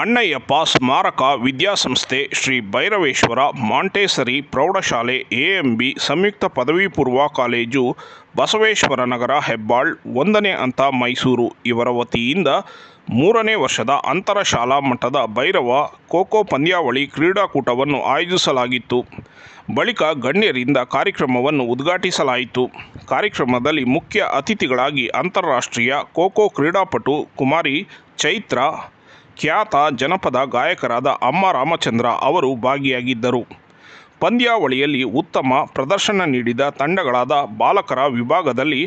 ಅಣ್ಣಯ್ಯಪ್ಪ ಸ್ಮಾರಕ ವಿದ್ಯಾಸಂಸ್ಥೆ ಶ್ರೀ ಭೈರವೇಶ್ವರ ಮಾಂಟೇಸರಿ ಪ್ರೌಢಶಾಲೆ ಎಎಂಬಿ ಸಂಯುಕ್ತ ಪದವಿ ಪೂರ್ವ ಕಾಲೇಜು ಬಸವೇಶ್ವರ ನಗರ ಹೆಬ್ಬಾಳ್ ಒಂದನೇ ಹಂತ ಮೈಸೂರು. ಇವರ ವತಿಯಿಂದ ಮೂರನೇ ವರ್ಷದ ಅಂತರ ಶಾಲಾ ಮಟ್ಟದ ಭೈರವ ಖೋಖೋ ಪಂದ್ಯಾವಳಿ ಕ್ರೀಡಾಕೂಟವನ್ನು ಆಯೋಜಿಸಲಾಗಿತ್ತು. ಬಳಿಕ ಗಣ್ಯರಿಂದ ಕಾರ್ಯಕ್ರಮವನ್ನು ಉದ್ಘಾಟಿಸಲಾಯಿತು. ಕಾರ್ಯಕ್ರಮದಲ್ಲಿ ಮುಖ್ಯ ಅತಿಥಿಗಳಾಗಿ ಅಂತಾರಾಷ್ಟ್ರೀಯ ಖೋಖೋ ಕ್ರೀಡಾಪಟು ಕುಮಾರಿ ಚೈತ್ರ ಖ್ಯಾತ ಜನಪದ ಗಾಯಕರಾದ ಅಮ್ಮ ರಾಮಚಂದ್ರ ಅವರು ಭಾಗಿಯಾಗಿದ್ದರು. ಪಂದ್ಯಾವಳಿಯಲ್ಲಿ ಉತ್ತಮ ಪ್ರದರ್ಶನ ನೀಡಿದ ತಂಡಗಳಾದ ಬಾಲಕರ ವಿಭಾಗದಲ್ಲಿ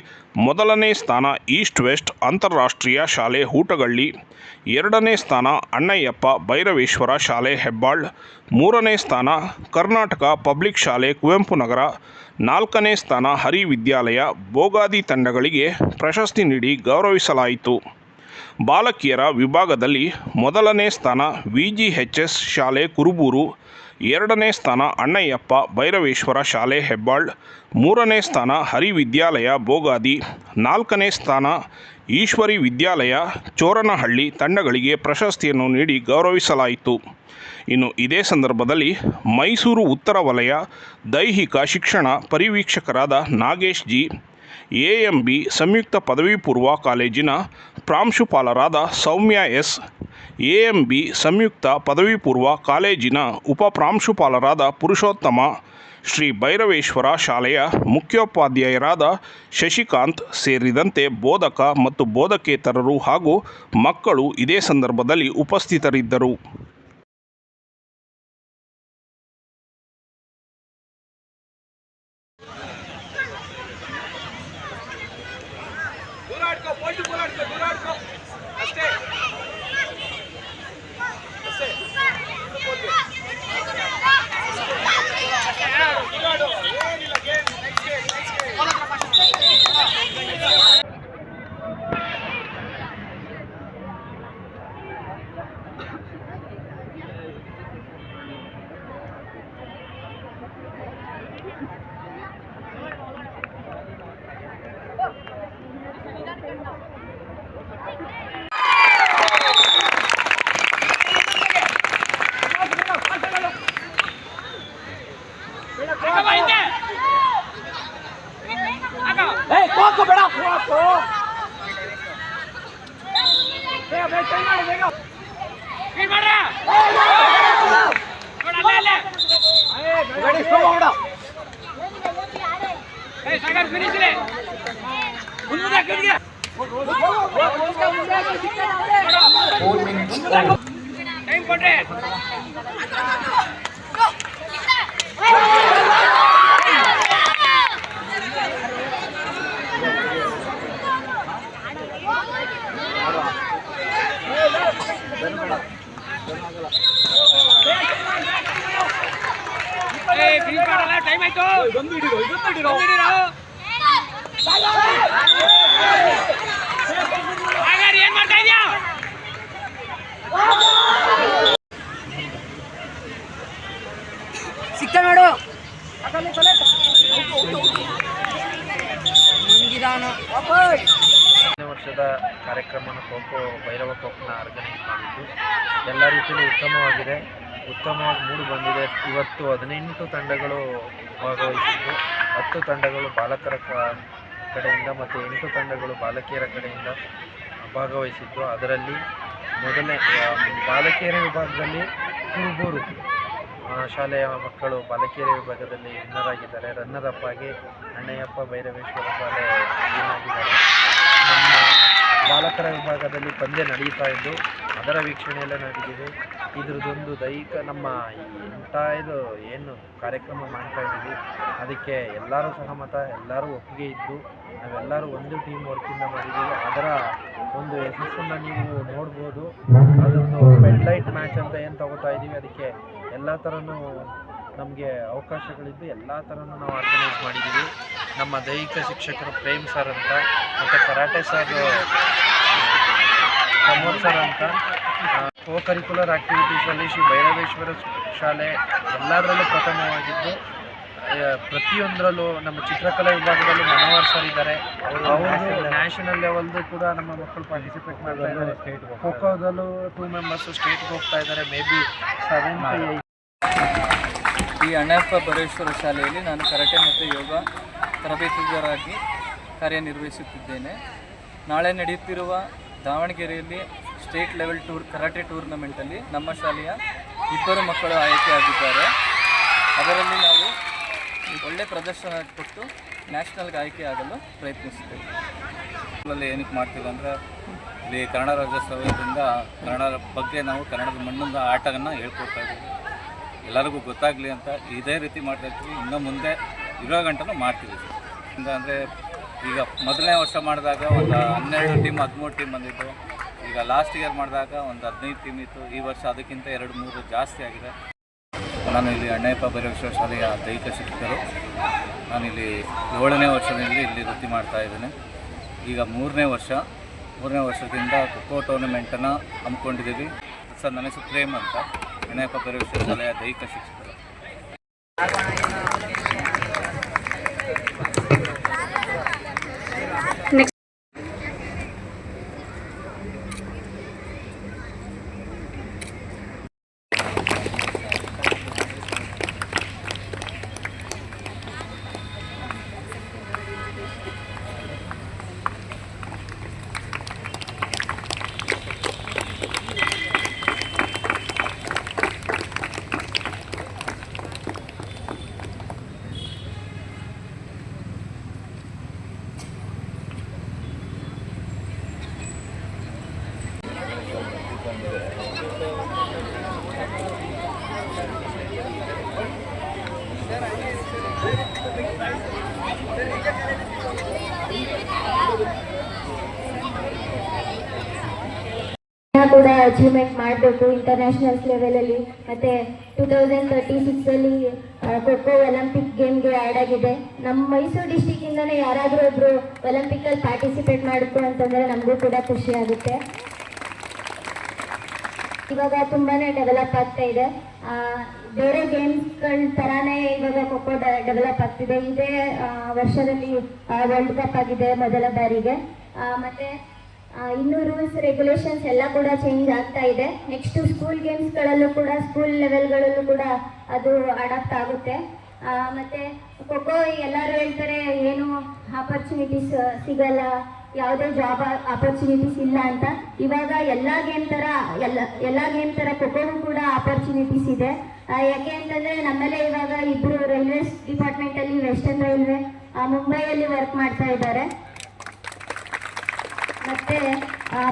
ಮೊದಲನೇ ಸ್ಥಾನ ಈಸ್ಟ್ ವೆಸ್ಟ್ ಅಂತಾರಾಷ್ಟ್ರೀಯ ಶಾಲೆ ಹೂಟಗಳ್ಳಿ, ಎರಡನೇ ಸ್ಥಾನ ಅಣ್ಣಯ್ಯಪ್ಪ ಭೈರವೇಶ್ವರ ಶಾಲೆ ಹೆಬ್ಬಾಳ್, ಮೂರನೇ ಸ್ಥಾನ ಕರ್ನಾಟಕ ಪಬ್ಲಿಕ್ ಶಾಲೆ ಕುವೆಂಪು ನಗರ, ನಾಲ್ಕನೇ ಸ್ಥಾನ ಹರಿ ವಿದ್ಯಾಲಯ ಬೋಗಾದಿ ತಂಡಗಳಿಗೆ ಪ್ರಶಸ್ತಿ ನೀಡಿ ಗೌರವಿಸಲಾಯಿತು. ಬಾಲಕಿಯರ ವಿಭಾಗದಲ್ಲಿ ಮೊದಲನೇ ಸ್ಥಾನ ವಿ ಜಿ ಎಚ್ ಎಸ್ ಶಾಲೆ ಕುರುಬೂರು, ಎರಡನೇ ಸ್ಥಾನ ಅಣ್ಣಯ್ಯಪ್ಪ ಭೈರವೇಶ್ವರ ಶಾಲೆ ಹೆಬ್ಬಾಳ್, ಮೂರನೇ ಸ್ಥಾನ ಹರಿವಿದ್ಯಾಲಯ ಬೋಗಾದಿ, ನಾಲ್ಕನೇ ಸ್ಥಾನ ಈಶ್ವರಿ ವಿದ್ಯಾಲಯ ಚೋರನಹಳ್ಳಿ ತಂಡಗಳಿಗೆ ಪ್ರಶಸ್ತಿಯನ್ನು ನೀಡಿ ಗೌರವಿಸಲಾಯಿತು. ಇನ್ನು ಇದೇ ಸಂದರ್ಭದಲ್ಲಿ ಮೈಸೂರು ಉತ್ತರ ವಲಯ ದೈಹಿಕ ಶಿಕ್ಷಣ ಪರಿವೀಕ್ಷಕರಾದ ನಾಗೇಶ್ ಜಿ ಎಎಂಬಿ ಸಂಯುಕ್ತ ಪದವಿ ಪೂರ್ವ ಕಾಲೇಜಿನ ಪ್ರಾಂಶುಪಾಲರಾದ ಸೌಮ್ಯ ಎಸ್. ಎಎಂಬಿ ಸಂಯುಕ್ತ ಪದವಿ ಪೂರ್ವ ಕಾಲೇಜಿನ ಉಪ ಪ್ರಾಂಶುಪಾಲರಾದ ಪುರುಷೋತ್ತಮ ಶ್ರೀ ಭೈರವೇಶ್ವರ ಶಾಲೆಯ ಮುಖ್ಯೋಪಾಧ್ಯಾಯರಾದ ಶಶಿಕಾಂತ್ ಸೇರಿದಂತೆ ಬೋಧಕ ಮತ್ತು ಬೋಧಕೇತರರು ಹಾಗೂ ಮಕ್ಕಳು ಇದೇ ಸಂದರ್ಭದಲ್ಲಿ ಉಪಸ್ಥಿತರಿದ್ದರು. కోకు బడా కోకు ఏ బే చెన్నాడు బేగ ఈ మడ్రా కొడ లే లే గడి ಟೈಮ್ ಆಯ್ತು ಇದೊಂದು ಹಿಡಿರೋ, ಇದೊಂದು ಹಿಡಿರೋ. ಹಾಗಾದ್ರೆ ಏನ್ ಮಾಡ್ತಾ ಸಿಕ್ಕ ನೋಡು ಹತ್ತನೇ ವರ್ಷದ ಕಾರ್ಯಕ್ರಮವನ್ನು ಖೋಖೋ ಭೈರವ ಖೋಖೋನ ಆರ್ಗನೈಸ್ ಮಾಡಿದ್ದು. ಎಲ್ಲ ರೀತಿಯಲ್ಲೂ ಉತ್ತಮವಾಗಿದೆ. ಉತ್ತಮವಾಗಿ ಮೂಡಿ ಬಂದಿದೆ. ಇವತ್ತು ಹದಿನೆಂಟು ತಂಡಗಳು ಭಾಗವಹಿಸಿದ್ದು. ಹತ್ತು ತಂಡಗಳು ಬಾಲಕರ ಕಡೆಯಿಂದ ಮತ್ತು ಎಂಟು ತಂಡಗಳು ಬಾಲಕಿಯರ ಕಡೆಯಿಂದ ಭಾಗವಹಿಸಿದ್ದು. ಅದರಲ್ಲಿ ಮೊದಲನೇ ಬಾಲಕಿಯರ ವಿಭಾಗದಲ್ಲಿ ಕುರುಬೂರು. ಶಾಲೆಯ ಮಕ್ಕಳು ಬಾಲಕಿಯರ ವಿಭಾಗದಲ್ಲಿ ವಿನ್ನರ್ ಆಗಿದ್ದಾರೆ ರನ್ನರ್ ಅಪ್ ಆಗಿ ಅಣ್ಣಯ್ಯಪ್ಪ ಭೈರವೇಶ್ವರ ಶಾಲೆ ಆಗಿದ್ದಾರೆ ನಮ್ಮ ಬಾಲಕರ ವಿಭಾಗದಲ್ಲಿ ಪಂದ್ಯ ನಡೆಯುತ್ತಾ ಇದ್ದು, ಅದರ ವೀಕ್ಷಣೆಯಲ್ಲ ನಡೆದಿದೆ ಇದ್ರದ್ದೊಂದು ದೈಹಿಕ ನಮ್ಮ ಎಂಟಾಯ್ದು ಏನು ಕಾರ್ಯಕ್ರಮ ಮಾಡ್ತಾ ಇದ್ದೀವಿ. ಅದಕ್ಕೆ ಎಲ್ಲರೂ ಸಹಮತ, ಎಲ್ಲರೂ ಒಪ್ಪಿಗೆ ಇದ್ದು, ನಾವೆಲ್ಲರೂ ಒಂದು ಟೀಮ್ ವರ್ಕಿಂದ ಮಾಡಿದ್ದೀವಿ. ಅದರ ಒಂದು ಯಶಸ್ಸನ್ನು ನೀವು ನೋಡ್ಬೋದು. ಅದೊಂದು ಲೈಟ್ ಮ್ಯಾಚ್ ಅಂತ ಏನು ತಗೋತಾ ಇದ್ದೀವಿ ಅದಕ್ಕೆ ಎಲ್ಲ ಥರನೂ ನಮಗೆ ಅವಕಾಶಗಳಿದ್ದು ಎಲ್ಲ ಥರನೂ ನಾವು ಆರ್ಗನೈಸ್ ಮಾಡಿದ್ದೀವಿ ನಮ್ಮ ದೈಹಿಕ ಶಿಕ್ಷಕರು ಪ್ರೇಮ್ ಸರ್ ಅಂತ ಮತ್ತು ಕರಾಟೆ ಸರ್ ಪ್ರಮೋದ್ ಸರ್ ಅಂತ ಕೋ ಕರಿಕ್ಯುಲರ್ ಆ್ಯಕ್ಟಿವಿಟೀಸಲ್ಲಿ ಶ್ರೀ ಭೈರವೇಶ್ವರ ಶಾಲೆ ಎಲ್ಲದರಲ್ಲೂ ಪ್ರಥಮವಾಗಿದ್ದು. ಪ್ರತಿಯೊಂದರಲ್ಲೂ ನಮ್ಮ ಚಿತ್ರಕಲಾ ವಿಭಾಗದಲ್ಲೂ ಮನೋಹರ್ ಸರ್ ಇದ್ದಾರೆ. ಅವರು ನ್ಯಾಷನಲ್ ಲೆವೆಲ್ದು ಕೂಡ ನಮ್ಮ ಮಕ್ಕಳು ಪಾರ್ಟಿಸಿಪೇಟ್ ಮಾಡ್ತಾ ಇದ್ದಾರೆ. ಖೋಖೋದಲ್ಲೂ ಟೂ ಮೆಂಬರ್ಸು ಸ್ಟೇಟ್ಗೆ ಹೋಗ್ತಾ ಇದ್ದಾರೆ. ಮೇ ಬಿ ಸೆವೆನ್ ಈ ಅಣ್ಣಪ್ಪ ಬರೇಶ್ವರ ಶಾಲೆಯಲ್ಲಿ ನಾನು ಕರಾಟೆ ಮತ್ತು ಯೋಗ ತರಬೇತುದಾರಾಗಿ ಕಾರ್ಯನಿರ್ವಹಿಸುತ್ತಿದ್ದೇನೆ. ನಾಳೆ ನಡೆಯುತ್ತಿರುವ ದಾವಣಗೆರೆಯಲ್ಲಿ ಸ್ಟೇಟ್ ಲೆವೆಲ್ ಟೂರ್ ಕರಾಟೆ ಟೂರ್ನಮೆಂಟಲ್ಲಿ ನಮ್ಮ ಶಾಲೆಯ ಇಬ್ಬರು ಮಕ್ಕಳು ಆಯ್ಕೆಯಾಗಿದ್ದಾರೆ. ಅದರಲ್ಲಿ ನಾವು ಒಳ್ಳೆ ಪ್ರದರ್ಶನ ಕೊಟ್ಟು ನ್ಯಾಷನಲ್ಗೆ ಆಗಲು ಪ್ರಯತ್ನಿಸುತ್ತೇವೆ ಸ್ಕೂಲಲ್ಲಿ ಏನಕ್ಕೆ ಮಾಡ್ತೀವಿ ಅಂದರೆ, ಇಲ್ಲಿ ಕನ್ನಡ ರಾಜ್ಯೋತ್ಸವದಿಂದ ಕನ್ನಡ ಬಗ್ಗೆ ನಾವು ಕನ್ನಡದ ಮಣ್ಣಿಂದ ಆಟವನ್ನು ಹೇಳ್ಕೊಡ್ತಾ ಇದ್ದೀವಿ. ಎಲ್ಲರಿಗೂ ಗೊತ್ತಾಗಲಿ ಅಂತ ಇದೇ ರೀತಿ ಮಾಡ್ತಾ ಇರ್ತೀವಿ. ಇನ್ನು ಮುಂದೆ ಇರೋ ಗಂಟನೂ ಮಾಡ್ತೀವಿ. ಅಂದರೆ ಈಗ ಮೊದಲನೇ ವರ್ಷ ಮಾಡಿದಾಗ ಒಂದು ಹನ್ನೆರಡು ಟೀಮ್ ಹದಿಮೂರು ಟೀಮ್ ಬಂದಿತ್ತು. ಈಗ ಲಾಸ್ಟ್ ಇಯರ್ ಮಾಡಿದಾಗ ಒಂದು ಹದಿನೈದು ಟೀಮ್ ಇತ್ತು. ಈ ವರ್ಷ ಅದಕ್ಕಿಂತ ಎರಡು, ಮೂರು ಜಾಸ್ತಿ ಆಗಿದೆ. ನಾನು ಇಲ್ಲಿ ಅಣ್ಣಯ್ಯಪ್ಪ ಶಾಲೆಯ ದೈಹಿಕ ಶಿಕ್ಷಕರು. ನಾನಿಲ್ಲಿ ಏಳನೇ ವರ್ಷದಲ್ಲಿ ಇಲ್ಲಿ ವೃತ್ತಿ ಮಾಡ್ತಾ ಇದ್ದೇನೆ. ಈಗ ಮೂರನೇ ವರ್ಷ. ಮೂರನೇ ವರ್ಷದಿಂದ ಖೋಖೋ ಟೂರ್ನಮೆಂಟನ್ನು ಹಮ್ಮಿಕೊಂಡಿದ್ದೀವಿ. ಸರ್, ನನ್ನ ಹೆಸರು ಪ್ರೇಮ್ ಅಂತ. ಅಣ್ಣಯ್ಯಪ್ಪ ಬೈರೇಶ್ವರ ಶಾಲೆಯ ದೈಹಿಕ ಶಿಕ್ಷಕರು. ಕೂಡ ಅಚೀವ್ಮೆಂಟ್ ಮಾಡಬೇಕು ಇಂಟರ್ನ್ಯಾಷನಲ್ಸ್ ಲೆವೆಲಲ್ಲಿ ಮತ್ತು ಟೂ ತೌಸಂಡ್ ತರ್ಟಿ ಸಿಕ್ಸಲ್ಲಿ ಖೋಖೋ ಒಲಿಂಪಿಕ್ ಗೇಮ್ಗೆ ಆ್ಯಡ್ ಆಗಿದೆ. ನಮ್ಮ ಮೈಸೂರು ಡಿಸ್ಟಿಕ್ಕಿಂದನೇ ಯಾರಾದರೂ ಒಬ್ಬರು ಒಲಿಂಪಿಕಲ್ಲಿ ಪಾರ್ಟಿಸಿಪೇಟ್ ಮಾಡಬೇಕು ಅಂತಂದರೆ ನಮಗೂ ಕೂಡ ಖುಷಿ ಆಗುತ್ತೆ. ಇವಾಗ ತುಂಬಾ ಡೆವಲಪ್ ಆಗ್ತಾ ಇದೆ. ಬೇರೆ ಗೇಮ್ಸ್ಗಳ ಥರಾನೇ ಇವಾಗ ಖೋಖೋ ಡೆವಲಪ್ ಆಗ್ತಿದೆ. ಇದೇ ವರ್ಷದಲ್ಲಿ ವರ್ಲ್ಡ್ ಕಪ್ ಆಗಿದೆ ಮೊದಲ ಬಾರಿಗೆ. ಮತ್ತು ಇನ್ನು ರೂಲ್ಸ್ ರೆಗ್ಯುಲೇಷನ್ಸ್ ಎಲ್ಲ ಕೂಡ ಚೇಂಜ್ ಆಗ್ತಾ ಇದೆ. ನೆಕ್ಸ್ಟ್ ಸ್ಕೂಲ್ ಗೇಮ್ಸ್ಗಳಲ್ಲೂ ಕೂಡ ಸ್ಕೂಲ್ ಲೆವೆಲ್ಗಳಲ್ಲೂ ಕೂಡ ಅದು ಅಡಾಪ್ಟ್ ಆಗುತ್ತೆ. ಮತ್ತೆ ಖೋಖೋ ಎಲ್ಲರೂ ಹೇಳ್ತಾರೆ, ಏನು ಆಪರ್ಚುನಿಟೀಸ್ ಸಿಗಲ್ಲ, ಯಾವುದೇ ಜಾಬ್ ಆಪರ್ಚುನಿಟೀಸ್ ಇಲ್ಲ ಅಂತ. ಇವಾಗ ಎಲ್ಲ ಗೇಮ್ ಥರ ಎಲ್ಲ ಎಲ್ಲ ಗೇಮ್ ಥರ ಖೋಖೋಗೂ ಕೂಡ ಆಪರ್ಚುನಿಟೀಸ್ ಇದೆ. ಯಾಕೆ ಅಂತಂದರೆ ನಮ್ಮಲ್ಲೇ ಇವಾಗ ಇಬ್ಬರು ರೈಲ್ವೆ ಡಿಪಾರ್ಟ್ಮೆಂಟಲ್ಲಿ ವೆಸ್ಟರ್ನ್ ರೈಲ್ವೆ ಮುಂಬೈಯಲ್ಲಿ ವರ್ಕ್ ಮಾಡ್ತಾ ಇದ್ದಾರೆ. ಮತ್ತೆ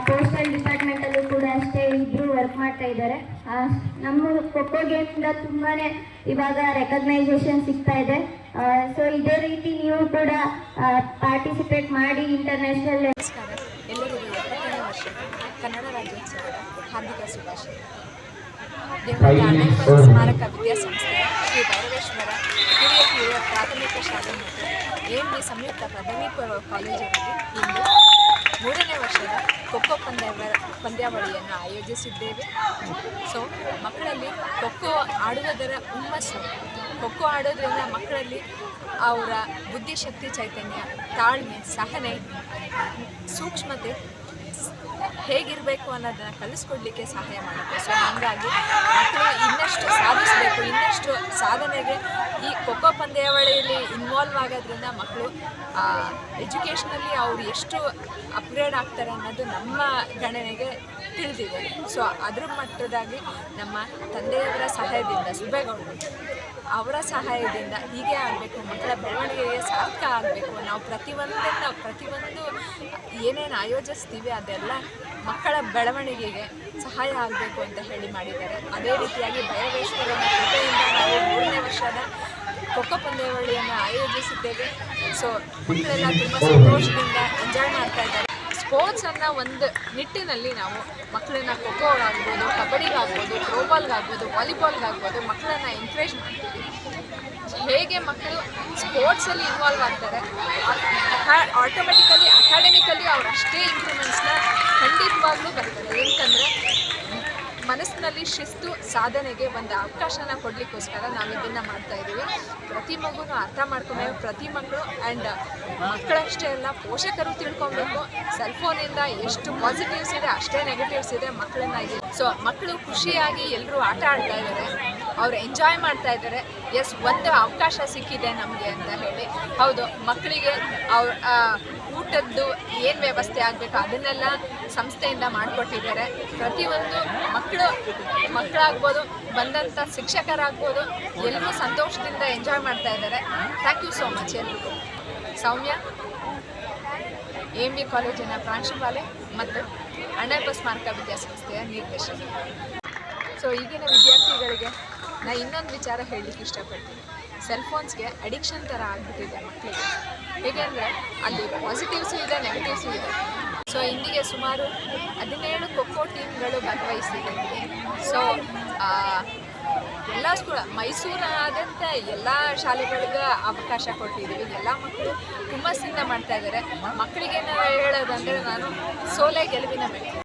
ಪೋಸ್ಟಲ್ ಡಿಪಾರ್ಟ್ಮೆಂಟಲ್ಲೂ ಕೂಡ ಅಷ್ಟೇ ಇಬ್ರು ವರ್ಕ್ ಮಾಡ್ತಾ ಇದ್ದಾರೆ. ಆ, ನಮ್ಮ ಖೋಖೋ ಇಂದ ತುಂಬಾನೇ ಇವಾಗ ರೆಕಗ್ನೈಸೇಷನ್ ಸಿಗ್ತಾ ಇದೆ. ಸೊ ಇದೇ ರೀತಿ ನೀವು ಕೂಡ ಪಾರ್ಟಿಸಿಪೇಟ್ ಮಾಡಿ ಇಂಟರ್ನ್ಯಾಷನಲ್ ಎಲ್ಲರಿಗೂ ಎಪ್ಪತ್ತನೇ ವರ್ಷದ ಕನ್ನಡ ರಾಜ್ಯೋತ್ಸವದ ಹಾರ್ದಿಕ ಶುಭಾಶಯ. ದೇವರ ಅಣ್ಣಪ್ಪ ಸ್ಮಾರಕ ವಿದ್ಯಾಸಂಸ್ಥೆ ಶ್ರೀ ಭೈರವೇಶ್ವರ ಹಿರಿಯ ಕಿರಿಯ ಪ್ರಾಥಮಿಕ ಶಾಲೆ ಮತ್ತು ಎಂ ಬಿ ಸಂಯುಕ್ತ ಪದವಿ ಪೂರ್ವ ಕಾಲೇಜಿನಲ್ಲಿ ಇಂದು ಮೂರನೇ ವರ್ಷದ ಖೋಖೋ ಪಂದ್ಯಾವ ಪಂದ್ಯಾವಳಿಯನ್ನು ಆಯೋಜಿಸಿದ್ದೇವೆ. ಸೊ ಮಕ್ಕಳಲ್ಲಿ ಖೋಖೋ ಆಡುವುದರ ಹುಮ್ಮಸ್ಸು, ಖೋಖೋ ಆಡೋದ್ರಿಂದ ಮಕ್ಕಳಲ್ಲಿ ಅವರ ಬುದ್ಧಿಶಕ್ತಿ, ಚೈತನ್ಯ, ತಾಳ್ಮೆ, ಸಹನೆ, ಸೂಕ್ಷ್ಮತೆ ಹೇಗಿರಬೇಕು ಅನ್ನೋದನ್ನ ಕಲಿಸ್ಕೊಡ್ಲಿಕ್ಕೆ ಸಹಾಯ ಮಾಡುತ್ತೆ. ಸೊ ಹಾಗಾಗಿ ಮಕ್ಕಳು ಇನ್ನಷ್ಟು ಸಾಧಿಸಬೇಕು, ಇನ್ನಷ್ಟು ಸಾಧನೆಗೆ ಈ ಖೋಖೋ ಪಂದ್ಯಾವಳಿಯಲ್ಲಿ ಇನ್ವಾಲ್ವ್ ಆಗೋದ್ರಿಂದ ಮಕ್ಕಳು ಎಜುಕೇಷನಲ್ಲಿ ಅವರು ಎಷ್ಟು ಅಪ್ಗ್ರೇಡ್ ಆಗ್ತಾರೆ ಅನ್ನೋದು ನಮ್ಮ ಗಣನೆಗೆ ತಿಳಿದಿದೆ. ಸೊ ಅದ್ರ ಮಟ್ಟದಾಗಿ ನಮ್ಮ ತಂದೆಯವರ ಸಹಾಯದಿಂದ ಸುಬೇಗೌಡರು ಅವರ ಸಹಾಯದಿಂದ ಹೀಗೆ ಆಗಬೇಕು ಮಕ್ಕಳ ಬೆಳವಣಿಗೆಗೆ ಸಾರ್ಥಕ ಆಗಬೇಕು. ನಾವು ಪ್ರತಿಯೊಂದನ್ನು ಪ್ರತಿಯೊಂದು ಏನೇನು ಆಯೋಜಿಸ್ತೀವಿ, ಅದೆಲ್ಲ ಮಕ್ಕಳ ಬೆಳವಣಿಗೆಗೆ ಸಹಾಯ ಆಗಬೇಕು ಅಂತ ಹೇಳಿ ಮಾಡಿದ್ದಾರೆ. ಅದೇ ರೀತಿಯಾಗಿ ಭೈರವೇಶ್ವರನ ಕೃಪೆಯಿಂದ ನಾವು ಮೂರನೇ ವರ್ಷದ ಖೋಖೋ ಪಂದ್ಯಾವಳಿಯನ್ನು ಆಯೋಜಿಸಿದ್ದೇವೆ. ಸೊ ಮಕ್ಕಳೆಲ್ಲ ತುಂಬ ಸಂತೋಷದಿಂದ ಎಂಜಾಯ್ ಮಾಡ್ತಾ ಇದ್ದಾರೆ. ಸ್ಪೋರ್ಟ್ಸನ್ನು ಒಂದು ನಿಟ್ಟಿನಲ್ಲಿ ನಾವು ಮಕ್ಕಳನ್ನ ಖೋಖೋಗಾಗ್ಬೋದು ಕಬಡ್ಡಿಗಾಗ್ಬೋದು ಥ್ರೋಬಾಲ್ಗಾಗ್ಬೋದು ವಾಲಿಬಾಲ್ಗಾಗ್ಬೋದು ಮಕ್ಕಳನ್ನ ಎಂಕರೇಜ್ ಮಾಡ್ತೀವಿ. ಹೇಗೆ ಮಕ್ಕಳು ಸ್ಪೋರ್ಟ್ಸಲ್ಲಿ ಇನ್ವಾಲ್ವ್ ಆಗ್ತಾರೆ. ಆಟೋಮೆಟಿಕಲಿ ಅಕಾಡೆಮಿಕಲಿ ಅವ್ರು ಅಷ್ಟೇ ಇಂಪ್ರೂವ್ಮೆಂಟ್ಸ್ನ ಖಂಡಿತವಾಗ್ಲೂ ಬರ್ತಾರೆ. ಏನಂತಂದರೆ ಮನಸ್ಸಿನಲ್ಲಿ ಶಿಸ್ತು, ಸಾಧನೆಗೆ ಒಂದು ಅವಕಾಶನ ಕೊಡಲಿಕ್ಕೋಸ್ಕರ ನಾವು ಇದನ್ನು ಮಾಡ್ತಾ ಇದ್ದೀವಿ. ಪ್ರತಿ ಮಗುನು ಅರ್ಥ ಮಾಡ್ಕೊಬೇಕು. ಪ್ರತಿ ಮಕ್ಕಳು ಆ್ಯಂಡ್ ಮಕ್ಕಳಷ್ಟೇ ಅಲ್ಲ, ಪೋಷಕರು ತಿಳ್ಕೊಬೇಕು. ಸೆಲ್ ಫೋನಿಂದ ಎಷ್ಟು ಪಾಸಿಟಿವ್ಸ್ ಇದೆ, ಅಷ್ಟೇ ನೆಗೆಟಿವ್ಸ್ ಇದೆ ಮಕ್ಕಳನ್ನ ಸೊ ಮಕ್ಕಳು ಖುಷಿಯಾಗಿ ಎಲ್ಲರೂ ಆಟ ಆಡ್ತಾ ಇದ್ದಾರೆ. ಅವ್ರು ಎಂಜಾಯ್ ಮಾಡ್ತಾ ಇದ್ದಾರೆ. ಎಸ್ ಒಂದು ಅವಕಾಶ ಸಿಕ್ಕಿದೆ ನಮಗೆ ಅಂತ ಹೇಳಿ. ಹೌದು, ಮಕ್ಕಳಿಗೆ ಅವ್ರ ಊಟದ್ದು ಏನು ವ್ಯವಸ್ಥೆ ಆಗಬೇಕು ಅದನ್ನೆಲ್ಲ ಸಂಸ್ಥೆಯಿಂದ ಮಾಡಿಕೊಟ್ಟಿದ್ದಾರೆ. ಪ್ರತಿಯೊಂದು ಮಕ್ಕಳು ಮಕ್ಕಳಾಗ್ಬೋದು ಬಂದಂಥ ಶಿಕ್ಷಕರಾಗ್ಬೋದು ಎಲ್ಲರೂ ಸಂತೋಷದಿಂದ ಎಂಜಾಯ್ ಮಾಡ್ತಾ ಇದ್ದಾರೆ. ಥ್ಯಾಂಕ್ ಯು ಸೋ ಮಚ್ ಎಲ್ರಿಗೂ. ಸೌಮ್ಯ ಎ ಬಿ ಕಾಲೇಜಿನ ಪ್ರಾಂಶುಪಾಲೆ ಮತ್ತು ಅಣ್ಣಪ್ಪ ಸ್ಮಾರಕ ವಿದ್ಯಾಸಂಸ್ಥೆಯ ನಿರ್ದೇಶಕ. ಸೊ ಈಗಿನ ವಿದ್ಯಾರ್ಥಿಗಳಿಗೆ ನಾ ಇನ್ನೊಂದು ವಿಚಾರ ಹೇಳಲಿಕ್ಕೆ ಇಷ್ಟಪಡ್ತೀನಿ. ಸೆಲ್ ಫೋನ್ಸ್ಗೆ ಅಡಿಕ್ಷನ್ ಥರ ಆಗಿಬಿಟ್ಟಿದೆ ಮಕ್ಕಳಿಗೆ ಹೇಗೆ ಅಂದರೆ ಅಲ್ಲಿ ಪಾಸಿಟಿವ್ಸು ಇದೆ ನೆಗೆಟಿವ್ಸು ಇದೆ. ಸೊ ಇಂದಿಗೆ ಸುಮಾರು ಹದಿನೇಳು ಖೋಖೋ ಟೀಮ್ಗಳು ಭಾಗವಹಿಸಿದೆ. ಸೊ ಎಲ್ಲ ಸ್ಕೂಲ್ ಮೈಸೂರಾದಂಥ ಎಲ್ಲ ಶಾಲೆಗಳಿಗೆ ಅವಕಾಶ ಕೊಟ್ಟಿದ್ದೀವಿ. ಎಲ್ಲ ಮಕ್ಕಳು ಹುಮ್ಮಸ್ಸಿಂದ ಮಾಡ್ತಾ ಇದ್ದಾರೆ. ಮಕ್ಕಳಿಗೆ ಹೇಳೋದಂದರೆ ನಾನು ಸೋಲೆ ಗೆಲುವಿನ ಮೆಟ್ಲು